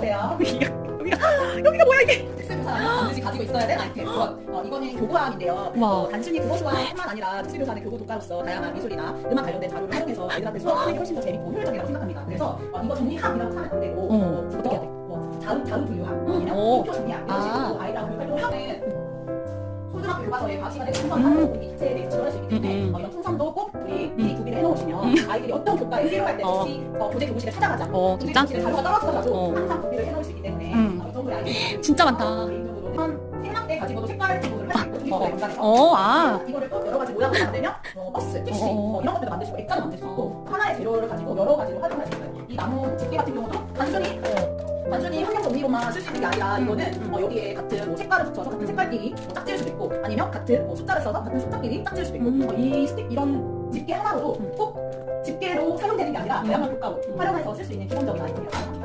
들어오세요. 여기가 여기가 여기가 뭐야 이게? 특수교사는 반드시 가지고 있어야 될 아이템. 우선 어, 이거는 교구함인데요. 와. 어, 단순히 국어 수학뿐만 아니라 특수교사는 교구 독가로서 다양한 미술이나 음악 관련된 자료를 활용해서 아이들한테 수업하는 게 훨씬 더 재밌고 효율적이라고 생각합니다. 그래서 어, 이거 정리함이라고 하면 안 되고 어, 어, 어떻게 해야 돼? 뭐 자음 분류함 아니면 어. 목표 정리함 이런 아. 식으로 아이랑 교육 활동을 하는 초등학교 교과서에 과학 시간에 풍선 음. 하고 이 기체에 대해 지원할 수 있기 때문에 음, 음. 어, 이런 풍선도 꼭 우리 미리 구비를 해놓으시면 아이들이 어떤 교과에 필요할 때 어. 혹시 어, 교재 교무실에 찾아가지 않고 어, 교재 진짜? 교무실에 자료가 떨어져가지고 어. 항상 진짜 많다. 한때 가지고도 할수 있고 어, 어, 아. 이거를 또 여러 가지 모양으로 만들면 어, 버스, 택시 어, 어. 뭐 이런 것들도 만들 수 있고 액자도 만들 수 있고 하나의 재료를 가지고 여러 가지로 활용할 수 있어요. 이 나무 집게 같은 경우도 단순히 어, 단순히 환경 정리로만 쓸 수 있는 게 아니라 이거는 음. 어, 여기에 같은 뭐 색깔을 붙여서 같은 색깔끼리 뭐 짝지을 수도 있고 아니면 같은 뭐 숫자를 써서 같은 숫자끼리 짝지을 수도 있고 음. 어, 이 스틱 이런 집게 하나로도 꼭 집게로 사용되는 게 아니라 다양한 효과로 활용해서 쓸 수 있는 기본적인 아이템이에요.